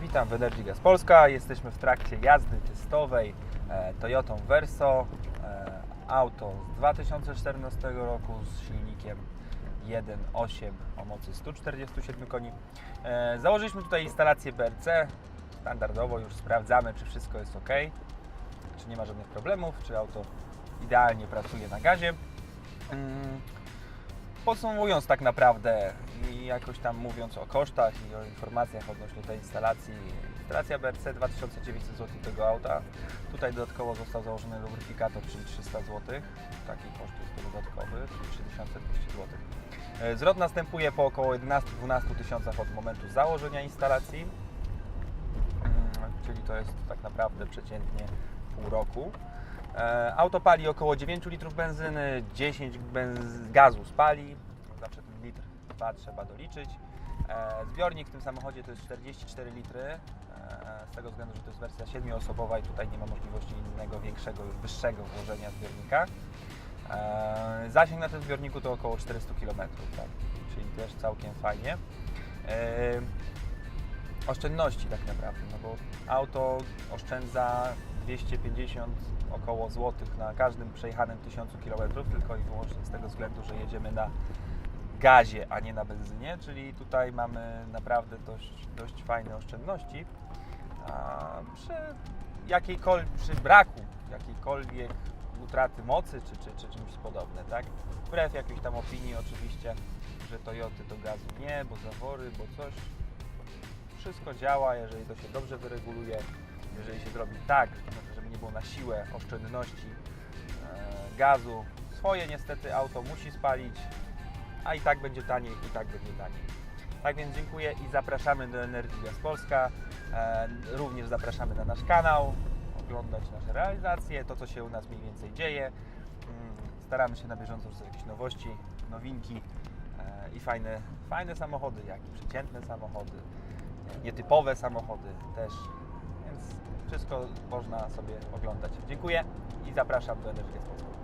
Witam w Energy Gas Polska. Jesteśmy w trakcie jazdy testowej e, Toyotą Verso. E, auto z 2014 roku z silnikiem 1.8 o mocy 147 koni. E, założyliśmy tutaj instalację BRC. Standardowo już sprawdzamy, czy wszystko jest ok, czy nie ma żadnych problemów, czy auto idealnie pracuje na gazie. Mm, Podsumowując tak naprawdę jakoś tam mówiąc o kosztach i o informacjach odnośnie tej instalacji, instalacja BRC 2900 zł tego auta. Tutaj dodatkowo został założony lubryfikator, czyli 300 zł. Taki koszt jest dodatkowy, czyli 3200 zł. E, Zwrot następuje po około 11-12 tysiącach od momentu założenia instalacji, Mm, czyli to jest tak naprawdę przeciętnie pół roku. E, Auto pali około 9 litrów benzyny, 10 benz- gazu spali. Zawsze ten litr trzeba doliczyć. E, Zbiornik w tym samochodzie to jest 44 litry, e, z tego względu, że to jest wersja 7-osobowa i tutaj nie ma możliwości innego, większego, wyższego włożenia zbiornika. E, Zasięg na tym zbiorniku to około 400 km, tak? czyli też całkiem fajnie. Oszczędności tak naprawdę, no bo auto oszczędza 250 około złotych na każdym przejechanym 1000 km, tylko i wyłącznie z tego względu, że jedziemy na gazie, a nie na benzynie, czyli tutaj mamy naprawdę dość, dość fajne oszczędności. A przy jakiejkolwiek, przy braku jakiejkolwiek utraty mocy czy, czy, czy czymś podobne, tak? Wbrew jakiejś tam opinii oczywiście, że Toyoty do gazu nie, bo zawory, bo coś. Wszystko działa, jeżeli to się dobrze wyreguluje, jeżeli się zrobi tak, żeby nie było na siłę oszczędności e, gazu. Swoje niestety auto musi spalić, a i tak będzie taniej, i tak będzie taniej. Tak więc dziękuję i zapraszamy do Energii Gas Polska. E, również zapraszamy na nasz kanał, oglądać nasze realizacje, to co się u nas mniej więcej dzieje. Mm, Staramy się na bieżąco wrzucać jakieś nowości, nowinki e, i fajne, fajne samochody, jak i przeciętne samochody, e, nietypowe samochody też. Więc wszystko można sobie oglądać. Dziękuję i zapraszam do Energii Gas Polska.